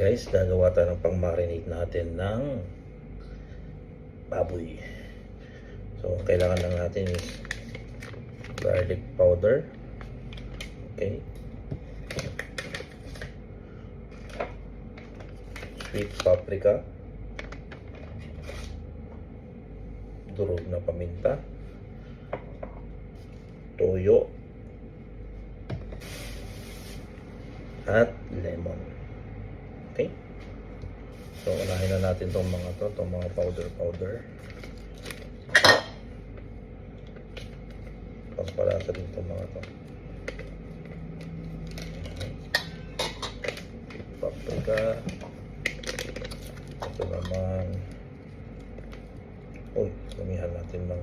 guys, gagawa tayo ng pang-marinate natin ng baboy. So, ang kailangan lang natin is garlic powder. Okay. Sweet paprika. Durog na paminta. Toyo. At lemon. So, unahin na natin itong mga to, itong mga powder-powder. Pampalasa din itong mga to. Paprika. Ito naman. Uy, lumihan natin ng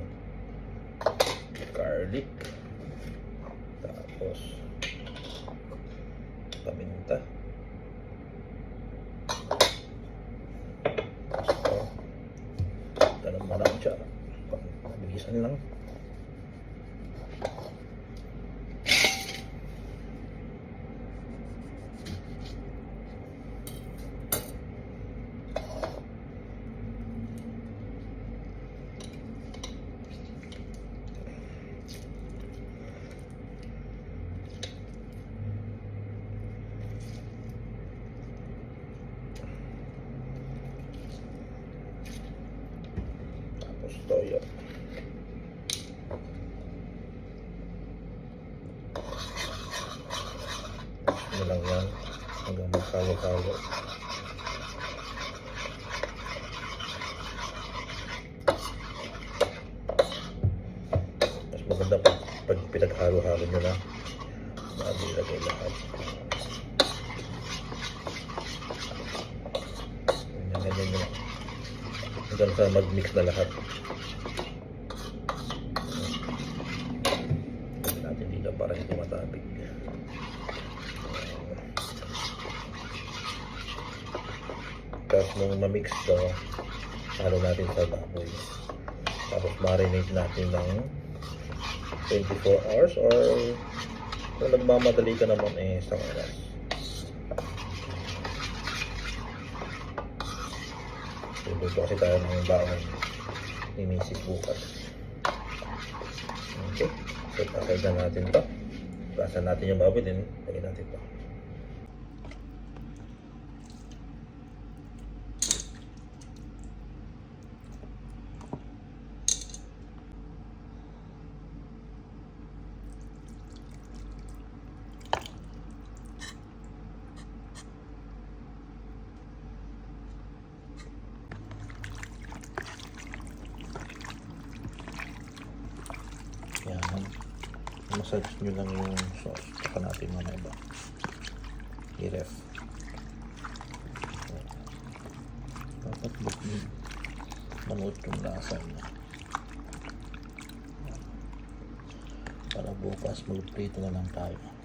garlic. Tapos, paminta. So, ganun na lang siya. Mabilisan lang. Toyo. Ano lang yan. Magkalo-kalo. Mas maganda pag, pag pinaghalo-halo nyo na. Bago ilagay lahat. Ganyan, ganyan nyo. Hanggang sa mag-mix na lahat. Pwede natin dito para hindi matabig. Tapos nung na-mix to, halo natin sa baboy. Tapos marinate natin ng 24 hours or kung nagmamadali ka naman eh isang oras. Luluto kasi tayo ng baon ni Mrs. bukas. Okay. So, na natin to. Plasan natin yung baboy din. Lagyan natin to. Yan. Massage nyo lang yung sauce. Tsaka natin mamaya ba? I-ref. Dapat bukin manuot yung lasa niya. Para bukas mag-prito na lang tayo.